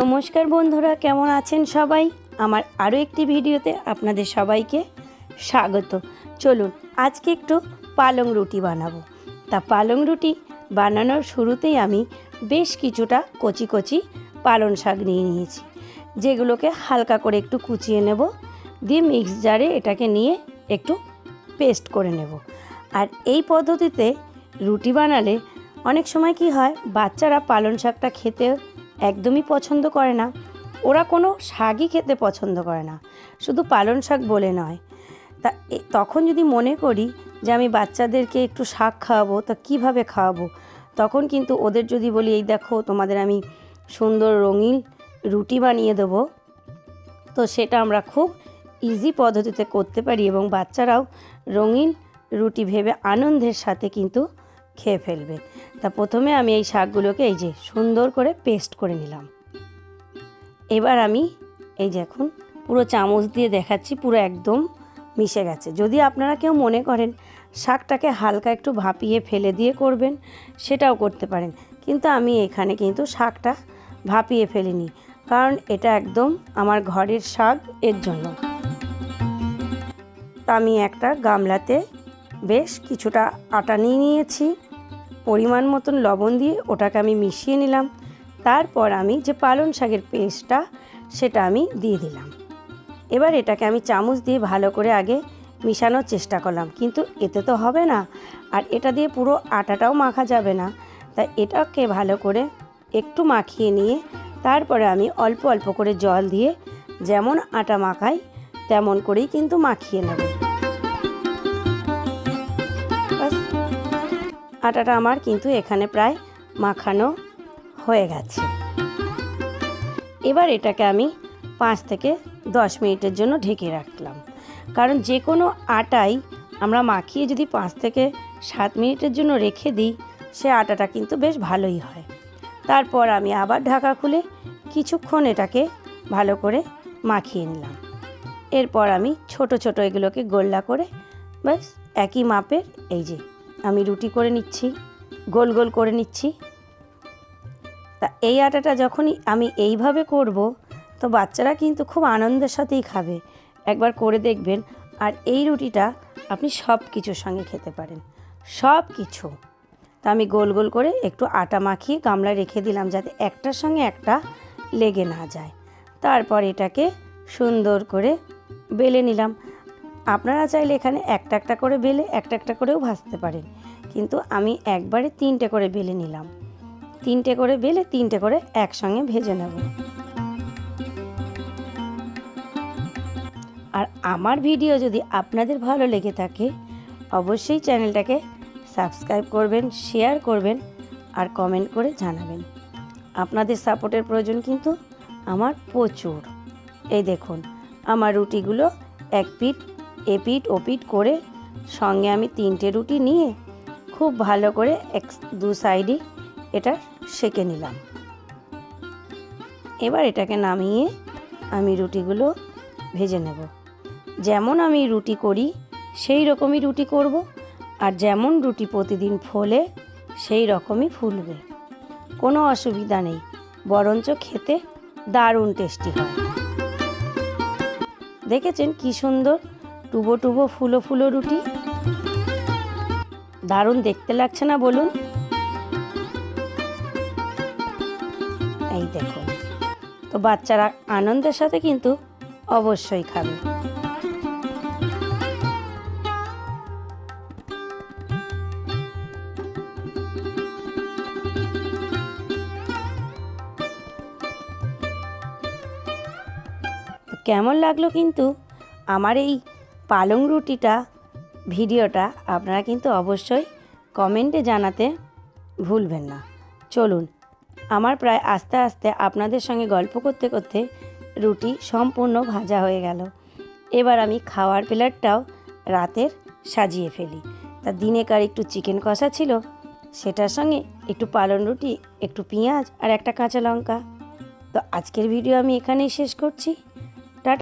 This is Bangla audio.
নমস্কার বন্ধুরা, কেমন আছেন সবাই? আমার আরও একটি ভিডিওতে আপনাদের সবাইকে স্বাগত। চলুন, আজকে একটু পালং রুটি বানাবো। তা পালং রুটি বানানোর শুরুতেই আমি বেশ কিছুটা কচি কচি পালং শাক নিয়ে নিয়েছি। যেগুলোকে হালকা করে একটু কুচিয়ে নেব, দিয়ে মিক্স জারে এটাকে নিয়ে একটু পেস্ট করে নেব। আর এই পদ্ধতিতে রুটি বানালে অনেক সময় কি হয়, বাচ্চারা পালং শাকটা খেতে একদমই পছন্দ করে না। ওরা কোনো শাকই খেতে পছন্দ করে না। শুধু পালং শাক বলে নয়। তা তখন যদি মনে করি যে আমি বাচ্চাদেরকে একটু শাক খাওয়াবো, তা কীভাবে খাওয়াবো? তখন কিন্তু ওদের যদি বলি, এই দেখো, তোমাদের আমি সুন্দর রঙিন রুটি বানিয়ে দেবো। তো সেটা আমরা খুব ইজি পদ্ধতিতে করতে পারি এবং বাচ্চারাও রঙিন রুটি ভেবে আনন্দের সাথে কিন্তু খেয়ে ফেলবে। তা প্রথমে আমি এই শাকগুলোকে এই যে সুন্দর করে পেস্ট করে নিলাম। এবার আমি এই যে এখন পুরো চামচ দিয়ে দেখাচ্ছি, পুরো একদম মিশে গেছে। যদি আপনারা কেউ মনে করেন শাকটাকে হালকা একটু ভাপিয়ে ফেলে দিয়ে করবেন, সেটাও করতে পারেন। কিন্তু আমি এখানে কিন্তু শাকটা ভাপিয়ে ফেলিনি, কারণ এটা একদম আমার ঘরের শাক, এর জন্য। তা আমি একটা গামলাতে বেশ কিছুটা আটা নিয়ে নিয়েছি। পরিমাণ মতন লবণ দিয়ে ওটাকে আমি মিশিয়ে নিলাম। তারপর আমি যে পালং শাকের পেস্টটা, সেটা আমি দিয়ে দিলাম। এবার এটাকে আমি চামচ দিয়ে ভালো করে আগে মিশানোর চেষ্টা করলাম। কিন্তু এতে তো হবে না। আর এটা দিয়ে পুরো আটাটাও মাখা যাবে না। তাই এটাকে ভালো করে একটু মাখিয়ে নিয়ে, তারপরে আমি অল্প অল্প করে জল দিয়ে যেমন আটা মাখাই, তেমন করেই কিন্তু মাখিয়ে নেব। আটাটা আমার কিন্তু এখানে প্রায় মাখানো হয়ে গেছে। এবার এটাকে আমি পাঁচ থেকে দশ মিনিটের জন্য ঢেকে রাখলাম। কারণ যে কোনো আটাই আমরা মাখিয়ে যদি পাঁচ থেকে সাত মিনিটের জন্য রেখে দিই, সে আটাটা কিন্তু বেশ ভালোই হয়। তারপর আমি আবার ঢাকা খুলে কিছুক্ষণ এটাকে ভালো করে মাখিয়ে নিলাম। এরপর আমি ছোট ছোট এগুলোকে গোল্লা করে ব্যাস একই মাপের এই যে আমি রুটি করে নিচ্ছি, গোল গোল করে নিচ্ছি। তা এই আটাটা যখনই আমি এইভাবে করব, তো বাচ্চারা কিন্তু খুব আনন্দের সাথেই খাবে। একবার করে দেখবেন, আর এই রুটিটা আপনি সব কিছুর সঙ্গে খেতে পারেন। সব কিছু। তা আমি গোল গোল করে একটু আটা মাখিয়ে গামলায় রেখে দিলাম যাতে একটার সঙ্গে একটা লেগে না যায়। তারপর এটাকে সুন্দর করে বেলে নিলাম। আপনারা চাইলে এখানে একটা একটা করে বেলে, একটা একটা করেও ভাজতে পারেন। কিন্তু আমি একবারে তিনটে করে বেলে নিলাম। তিনটে করে বেলে, তিনটে করে একসঙ্গে ভেজে নেব। আর আমার ভিডিও যদি আপনাদের ভালো লেগে থাকে, অবশ্যই চ্যানেলটাকে সাবস্ক্রাইব করবেন, শেয়ার করবেন আর কমেন্ট করে জানাবেন। আপনাদের সাপোর্টের প্রয়োজন কিন্তু আমার প্রচুর। এই দেখুন, আমার রুটিগুলো এক পিঠ এপিট ওপিট করে সঙ্গে আমি তিনটে রুটি নিয়ে খুব ভালো করে এক দু সাইডে এটা সেকে নিলাম। এবার এটাকে নামিয়ে আমি রুটিগুলো ভেজে নেব। যেমন আমি রুটি করি, সেই রকমই রুটি করব আর যেমন রুটি প্রতিদিন ফোলে, সেই রকমই ফুলবে। কোনো অসুবিধা নেই, বরঞ্চ খেতে দারুণ টেস্টি হয়। দেখেছেন কি সুন্দর টুবো টুবো ফুলো ফুলো রুটি। দারুণ দেখতে লাগছে না বলুন? এই দেখুন। তো বাচ্চারা আনন্দের সাথে কিন্তু অবশ্যই খাবে। কেমন লাগল কিন্তু আমার এই পালং রুটিটা, ভিডিওটা আপনারা কিন্তু অবশ্যই কমেন্টে জানাতে ভুলবেন না। চলুন, আমার প্রায় আস্তে আস্তে আপনাদের সঙ্গে গল্প করতে করতে রুটি সম্পূর্ণ ভাজা হয়ে গেল। এবার আমি খাওয়ার প্লেটটাও রাতের সাজিয়ে ফেলি। তা দিনেকার একটু চিকেন কষা ছিল, সেটার সঙ্গে একটু পালন রুটি, একটু পেঁয়াজ আর একটা কাঁচা লঙ্কা। তো আজকের ভিডিও আমি এখানেই শেষ করছি।